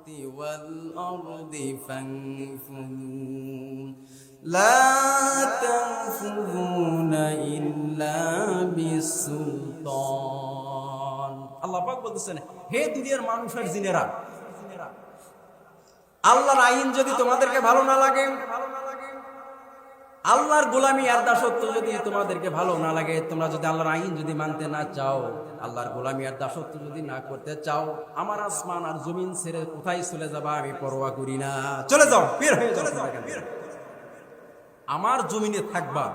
والأرض فانفذوا لا تنفذون إلا بالسلطان আল্লাহ পাক বলতেছেন হে দুনিয়ার মানুষের জিনেরা আল্লাহর আইন যদি তোমাদেরকে ভালো না লাগে আল্লাহর গোলামি আর দাসত্ব যদি তোমাদেরকে ভালো না লাগে তোমরা যদি আল্লাহর আইন যদি মানতে না চাও আল্লাহর গোলামি আর দাসত্ব যদি না করতে চাও আমার আসমান আর জমিন ছেড়ে কোথায় চলে যাবা আমি পরোয়া করি না। চলে যাও বের হয়ে যাও এখান থেকে। আমার জমিনে থাকবা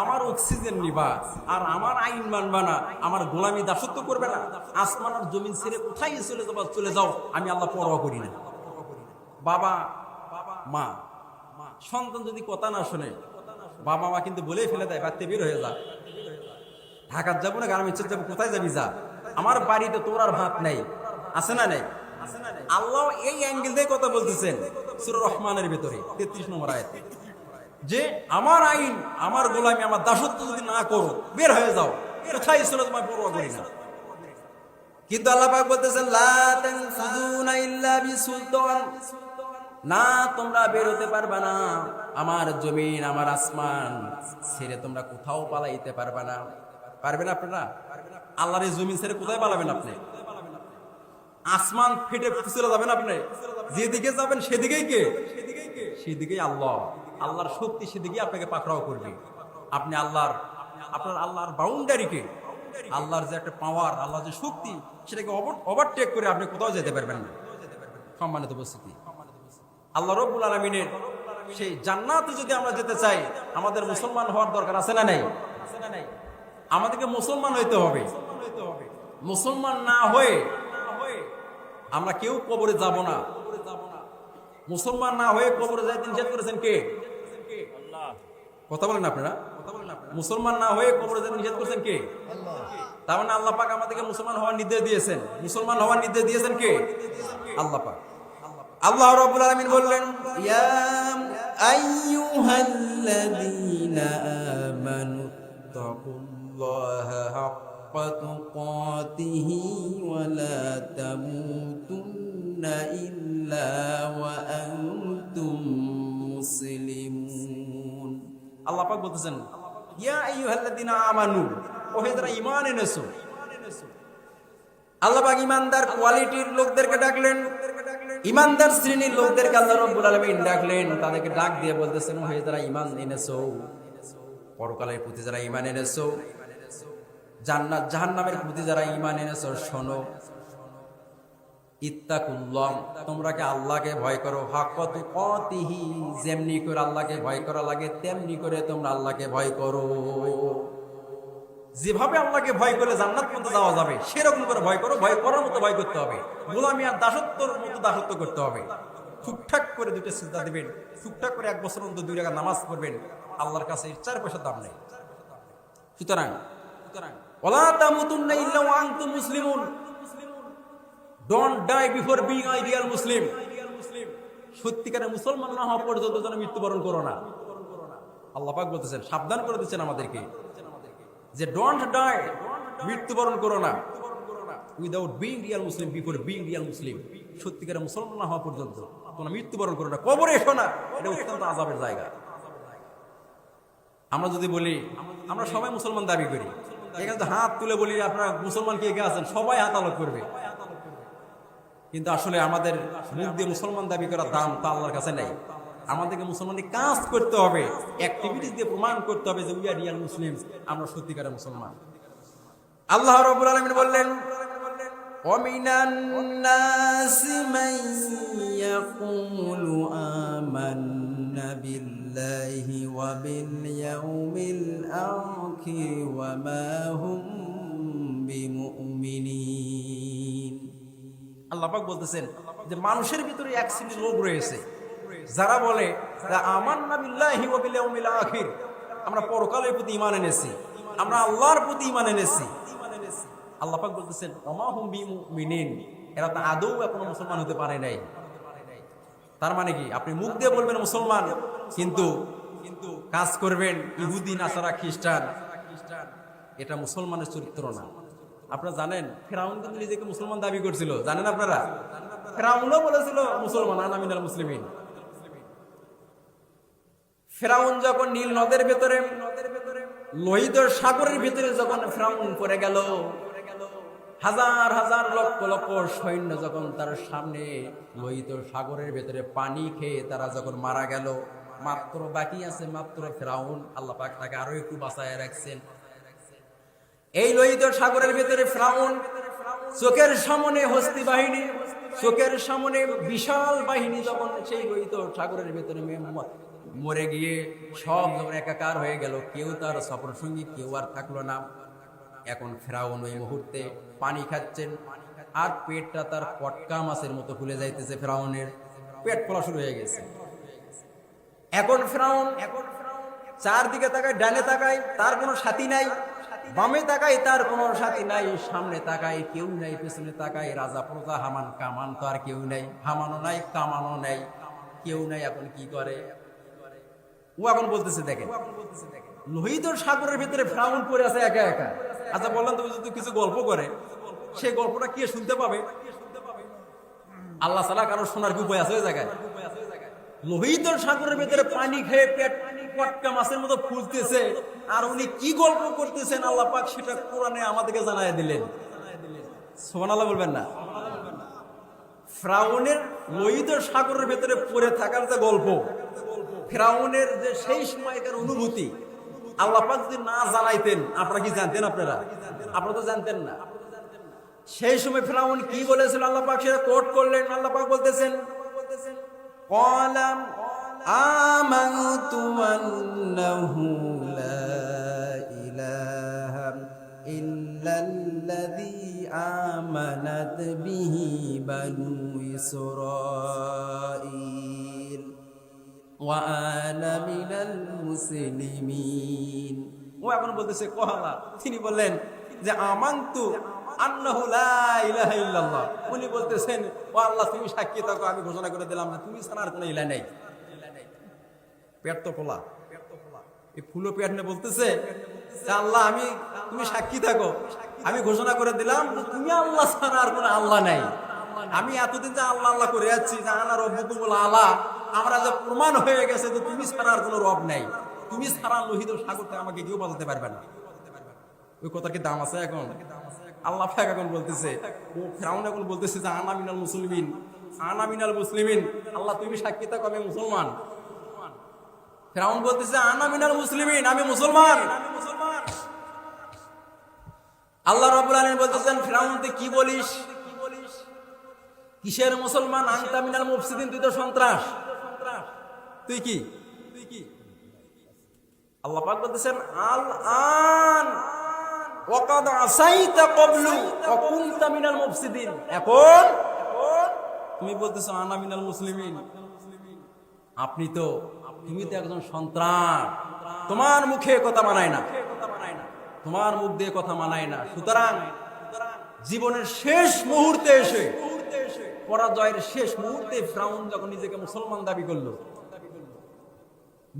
আমার অক্সিজেন নিবা আর আমার আইন মানবা না আমার গোলামি দাসত্ব করবে না। আসমান আর জমিন ছেড়ে কোথায় চলে যাবা চলে যাও আমি আল্লাহ পরোয়া করি না। বাবা মা সন্তান যদি কথা না শোনে বাবা মা কিন্তু বলেই ফেলে দেয়, বাড়তে বের হয়ে যা। ঢাকার যাব না গার্মেন্টসের যাব, কোথায় যাবি যা? আমার বাড়িতে তোর আর ভাত নেই। আছে না নেই? আল্লাহ এই অ্যাঙ্গেল দিয়ে কথা বলতেছেন সুর রহমানের ভিতরে, তেত্রিশ নম্বর আয়াতে। যে আমার আইন, আমার গোলামি, আমার দাসত্ব যদি না করো, বের হয়ে যাও। কোথায় চলে তোমার পরোয়া করি না? কিন্তু আল্লাহ বলতেছেন না, তোমরা বের হতে পারবা না। আমার জমিন, আমার আসমান, ছেড়ে তোমরা কোথাও পালাইতে পারবা না। পারবেন আপনারা? আল্লাহর জমিন ছেড়ে কোথায় পালাবেন আপনি? আসমান ফেটে চলে যাবেন আপনি। যেদিকে যাবেন সেদিকেই কে? সেদিকেই আল্লাহ। আল্লাহর শক্তি সেদিকেই আপনাকে পাকড়াও করবে। আপনি আল্লাহর, আপনার আল্লাহর বাউন্ডারিকে আল্লাহর যে একটা পাওয়ার আল্লাহর যে শক্তি, সেটাকে ওভারটেক করে আপনি কোথাও যেতে পারবেন না। সম্মানিত উপস্থিতি। আল্লাহ রব্বুল আলমিনের সেই জান্নাতে যদি আমরা যেতে চাই, আমাদের মুসলমান হওয়ার দরকার আছে না নাই? আমাদেরকে মুসলমান হইতে হবে। মুসলমান না হয়ে আমরা কেউ কবরে যাব না। মুসলমান না হয়ে কবরে যাইতে নিষেধ করেছেন কে? কথা বলেন আপনারা। মুসলমান না হয়ে কবরে যাইতে নিষেধ করেছেন কে? তার মানে আল্লাহ পাক আমাদেরকে মুসলমান হওয়ার নির্দেশ দিয়েছেন। মুসলমান হওয়ার নির্দেশ দিয়েছেন কে? আল্লাহ পাক। আল্লাহ রাব্বুল আলামিন বললেন يا أيها الذين آمنوا اتقوا الله حق تقاته ولا تموتن إلا وأنتم مسلمون আল্লাহ পাক বলতেছেন ইয়া আইয়ুহাল্লাযীনা আমানু ও হে যারা ঈমান এনেছো আল্লাহ পাক ঈমানদার কোয়ালিটির লোকদেরকে ডাকলেন ঈমানদার শ্রেণির লোকদেরকে আল্লাহ রাব্বুল আলামিন ডাকলেন, তাদেরকে ডাক দিয়ে বলতেছেন ও হে যারা ইমান এনেছো, পরকালের প্রতি যারা ইমান এনেছো, জান্নাত, জাহান্নামের প্রতি যারা ঈমান এনেছো, শোনো, ইত্তাকুল্লাহ, তোমরা কি আল্লাহকে ভয় করো? হাক্কত কতিহি যেমনি করে আল্লাহকে ভয় করা লাগে, তেমনি করে তোমরা আল্লাহকে ভয় করো। যেভাবে আল্লাহকে ভয় করলে জান্নাত পর্যন্ত যাওয়া যাবে, সেরকম করে ভয় করো, ভয় করার মতো ভয় করতে হবে। গোলামি আর দাসত্বর মতো দাসত্ব করতে হবে। ঠিকঠাক করে দুটো সিদ্ধা দিবেন ঠিকঠাক করে এক বছর অন্তর দুই টাকা নামাজ পড়বেন, আল্লাহর কাছে চার পয়সার দাম নেই। সুতরাং ওলা মুসলিমুন। না হওয়া পর্যন্ত যেন মৃত্যুবরণ করো না। আল্লাহ বলতেছেন, সাবধান করে দিচ্ছেন আমাদেরকে। যে ডোন্ট ডাই মৃত্যুবরণ করো না। Without being real Muslim before being real Muslim সত্যিকারের মুসলমান না হওয়া পর্যন্ত তোমরা মৃত্যুবরণ করো না। কবরে এসো না। এটা অত্যন্ত আজাবের জায়গা। আমরা যদি বলি, আমরা সবাই মুসলমান দাবি করি। এখানে তো হাত তুলে বলি, আপনারা মুসলমান কে কে আছেন? সবাই হাত আলোক করবে। কিন্তু আসলে আমাদের মুখ দিয়ে মুসলমান দাবি করার দাম তা আল্লাহর কাছে নেই। আমাদেরকে মুসলমানের কাজ করতে হবে অ্যাক্টিভিটিস দিয়ে প্রমাণ করতে হবে যে উই আর রিয়াল মুসলিম আমরা সত্যিকারের মুসলমান আল্লাহ রাব্বুল আলামিন বললেন ومن الناس من يقول آمنا بالله وباليوم الآخر وما هم بمؤمنين আল্লাহ পাক বলতেছেন যে মানুষের ভিতরে এক শ্রেণীর লোক রয়েছে যারা বলে আমার আখির, আমরা পরকালের প্রতি ঈমান এনেছি, আমরা আল্লাহর প্রতি ঈমান এনেছি। আল্লাহ পাক বলতেছেন, ওমা হুম বিমুমিনিন এরা তো আদৌ এখনও মুসলমান হতে পারে নাই। তার মানে কি? আপনি মুখ দিয়ে বলবেন মুসলমান, কিন্তু কিন্তু কাজ করবেন ইহুদি, নাসারা, খ্রিস্টান। এটা মুসলমানের চরিত্র না। আপনারা জানেন, ফেরাউন কিন্তু নিজেকে মুসলমান দাবি করছিল। জানেন আপনারা? ফেরাউনও বলেছিল, মুসলমান আনামিনাল মুসলিমিন। ফেরাউন যখন নীল নদের ভেতরে, লোহিত সাগরের ভিতরে যখন ফেরাউন পড়ে গেল, হাজার হাজার লক্ষ লক্ষ সৈন্য যখন তার সামনে লোহিত সাগরের ভেতরে পানি খেয়ে তারা যখন মারা গেল, মাত্র বাকি আছে মাত্র ফেরাউন, আল্লাহ পাক তাকে আরও একটু বাঁচায় রাখছেন। এই লোহিত সাগরের ভেতরে ফ্রাউন চোখের সামনে হস্তি বাহিনী, চোখের সামনে বিশাল বাহিনী যখন সেই লোহিত সাগরের ভেতরে মরে গিয়ে সব যখন একাকার হয়ে গেল, কেউ তার সফর সঙ্গী, কেউ আর থাকল না। এখন ফেরাউন ওই মুহূর্তে পানি খাচ্ছেন আর পেটটা তার পটকা মাছের মতো ফুলে যাইতেছে ফেরাউনের। পেট ফোলা শুরু হয়ে গেছে। এখন ফেরাউন এখন চারদিকে তাকায়, ডানে তাকায়, তার কোনো সাথী নাই। বামে তাকায়, তার কোনো সাথী নাই। সামনে তাকায়, কেউ নাই। পেছনে তাকায়, রাজা প্রজা, হামান কামান তো আর কেউ নাই। হামানো নাই কামানো নাই। কেউ নাই, এখন কি করে? ও এখন বলতেছে, দেখেন, লোহিত সাগরের ভিতরে ফ্রাউন পড়ে আছে একা একা। আচ্ছা বললাম, তুমি যদি কিছু গল্প করে, সেই গল্পটা কে শুনতে পাবে? আল্লাহ সালা কারও শোনার কি উপায় আছে ওই জায়গায়? লোহিত সাগরের ভিতরে পানি খেয়ে পেট পটকা মাছের মতো ফুলতেছে, আর উনি কি গল্প করতেছেন আল্লাহ পাক সেটা কোরআনে আমাদেরকে জানাই দিলেন। সোমান আল্লাহ বলবেন না? ফ্রাউনের লোহিত সাগরের ভেতরে পড়ে থাকার যে গল্প ফ্রাউনের যে সেই সময়কার অনুভূতি আল্লাহ পাক যদি না জানাইতেন আপনারা কি জানতেন আপনারা আপনারা তো জানতেন না সেই সময় ফ্রাউন কি বলেছিল আল্লাহ পাক সেটা কোট করলেন আল্লাহ পাক বলতেছেন قال آمنت أنه لا إله إلا الذي آمنت به بنو إسرائيل وأنا من المسلمين ও এখন বলতেছে কহালা তিনি বললেন যে আমান্তু আন্নাহু লা ইলাহা ইল্লাল্লাহ উনি বলতেছেন ও আল্লাহ তুমি সাক্ষী থাকো আমি ঘোষণা করে দিলাম না তুমি ছাড়া আর কোনো ইলা নেই পেট তো ফোলা এই ফুলো পেট নিয়ে বলতেছে আল্লাহ, আমি তুমি সাক্ষী থাকো। আমি ঘোষণা করে দিলাম, তুমি আল্লাহ ছাড়া আর কোনো আল্লাহ নাই। আমি এতদিন যে আল্লাহ আল্লাহ করে যাচ্ছি যে আনা রব্বুকুমুল আলা আমরা যে প্রমাণ হয়ে গেছে যে তুমি ছাড়া আর কোনো রব নাই। তুমি ছাড়া লোহিত সাগর থেকে আমাকে কেউ বাজাতে পারবে না। ওই কথার কি দাম আছে এখন? আল্লাহ পাক এখন বলতেছে, ও ফেরাউন এখন বলতেছে যে আনা মিনাল মুসলিমিন। আনা মিনাল মুসলিমিন। আল্লাহ, তুমি সাক্ষী থাকো, আমি মুসলমান। ফেরাউন বলতেছে, আনা মিনাল মুসলিমিন, আমি মুসলমান। আল্লাহ রাব্বুল আলামিন বলতেছেন, ফেরাউন, তুই কি বলিস? কিসের মুসলমান? আনতা মিনাল মুফসিদিন, তুই তো সন্ত্রাস। তুই কি? তুই কি আল্লাহ পাক বলতেছেন আল আন ওয়াকাদ আসাইতা ক্বাবলু ওয়া মিনাল মুফসিদিন। এখন তুমি বলতেছো, আনা মিনাল মুসলিমিন। আপনি তো, তুমি তো একজন সন্ত্রাস। তোমার মুখে কথা মানায় না। তোমার মুখ দিয়ে কথা মানায় না। সুতরাং জীবনের শেষ মুহূর্তে এসে, পরাজয়ের শেষ মুহূর্তে ফ্রাউন যখন নিজেকে মুসলমান দাবি করল,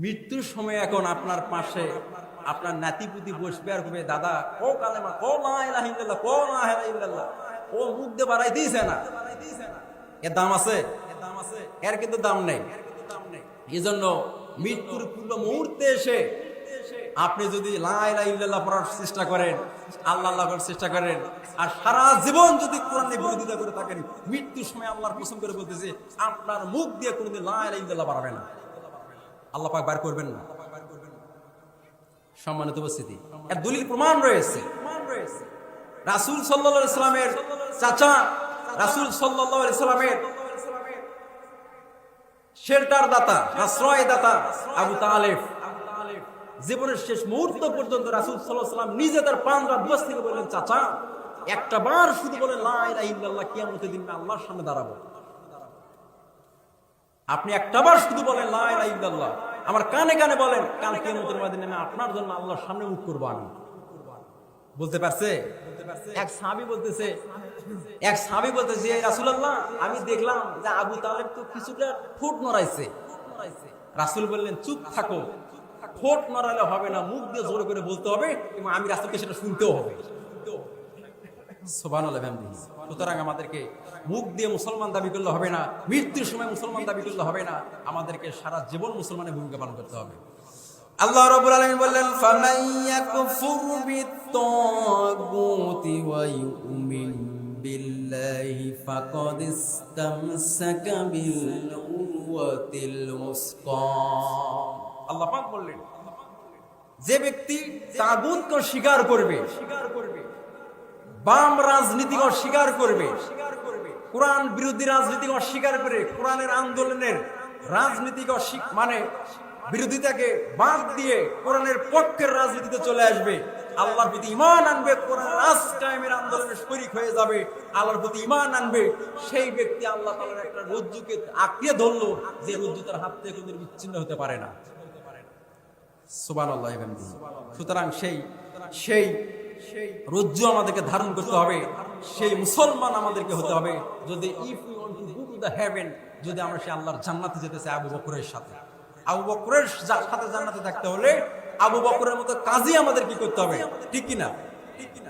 মৃত্যুর সময় এখন আপনার পাশে আপনার নাতিপুতি বসবে আর কবে, দাদা কো কালেমা কো ইল্লাল্লাহ কো ইল্লাল্লাহ, ও মুখ দিয়ে বাড়াই দিয়েছে না? এর দাম আছে? এর কিন্তু দাম নেই। এই জন্য মৃত্যুর পূর্ব মুহূর্তে এসে আপনি যদি লা ইলাহা পড়ার চেষ্টা করেন, আল্লাহ আল্লাহ করার চেষ্টা করেন, আর সারা জীবন যদি কোরআনের বিরোধিতা করে থাকেন, মৃত্যুর সময় আল্লাহর কসম করে বলতেছে, আপনার মুখ দিয়ে কোনোদিন লা ইলাহা ইল্লাল্লাহ বাড়াবে না। আল্লাহ পাক বার করবেন না। সম্মানিত উপস্থিতি এর দলিল প্রমাণ রয়েছে। রাসূল সাল্লাল্লাহু আলাইহি সাল্লামের চাচা, রাসূল সাল্লাল্লাহু আলাইহি সাল্লামের শেল্টার দাতা, আশ্রয় দাতা আবু তালেব। জীবনের শেষ মুহূর্ত পর্যন্ত রাসূল সাল্লাম নিজে তার পান রাত থেকে বললেন, চাচা, একটা বার শুধু বলেন, লা কিয়ামতের দিন আল্লাহর সামনে দাঁড়াবো। আপনি একটাবার শুধু বলেন, লা আমার কানে কানে বলেন, কাল কিয়ামতের দিন আমি আপনার জন্য আল্লাহর সামনে মুখ করব আমি। বলতে পারছে? এক সাহাবী বলতেছে, এক সাহাবী বলতেছে "এই রাসূলুল্লাহ, আমি দেখলাম যে আবু তালেব তো কিছুটা ঠোঁট নড়াইছে। রাসূল বললেন, চুপ থাকো। ঠোঁট নড়ালে হবে না, মুখ দিয়ে জোরে করে বলতে হবে এবং আমি রাসূলকে সেটা শুনতেও হবে। সুতরাং আমাদেরকে মুখ দিয়ে মুসলমান দাবি করলে হবে না, মৃত্যুর সময় মুসলমান দাবি করলে হবে না, আমাদেরকে সারা জীবন মুসলমানের ভূমিকা পালন করতে হবে। আল্লাহ রাব্বুল আলামিন বললেন, ফামান ইয়াকফুর বিত্তাগুতি ওয়া ইউমিন বিল্লাহি আল্লাহ পাক বললেন, যে ব্যক্তি তাগুতকে স্বীকার করবে, বাম রাজনীতিকে অস্বীকার করবে, কোরআন বিরোধী রাজনীতিকে অস্বীকার করে, কোরআনের আন্দোলনের রাজনীতিকে মানে বিরোধিতাকে বাদ দিয়ে কোরআনের পক্ষের রাজনীতিতে চলে আসবে, আল্লাহর প্রতি ইমান আনবে, কোরআন রাজ কায়েমের আন্দোলনে শরিক হয়ে যাবে, আল্লাহর প্রতি ইমান আনবে, সেই ব্যক্তি আল্লাহ তাআলার একটা রজ্জুকে আঁকড়ে ধরলো, যে রজ্জু তার হাত থেকে কোনদিন বিচ্ছিন্ন হতে পারে না। সুতরাং সেই সেই রজ্জু আমাদেরকে ধারণ করতে হবে, সেই মুসলমান আমাদেরকে হতে হবে। যদি if you want to go to the heaven যদি আমরা সেই আল্লাহর জান্নাতে যেতে চাই আবু বকরের সাথে। আবু বকরের সাথে জান্নাতে থাকতে হলে আবু বকরের মতো কাজই আমাদের কি করতে হবে। ঠিক কিনা? ঠিক কি না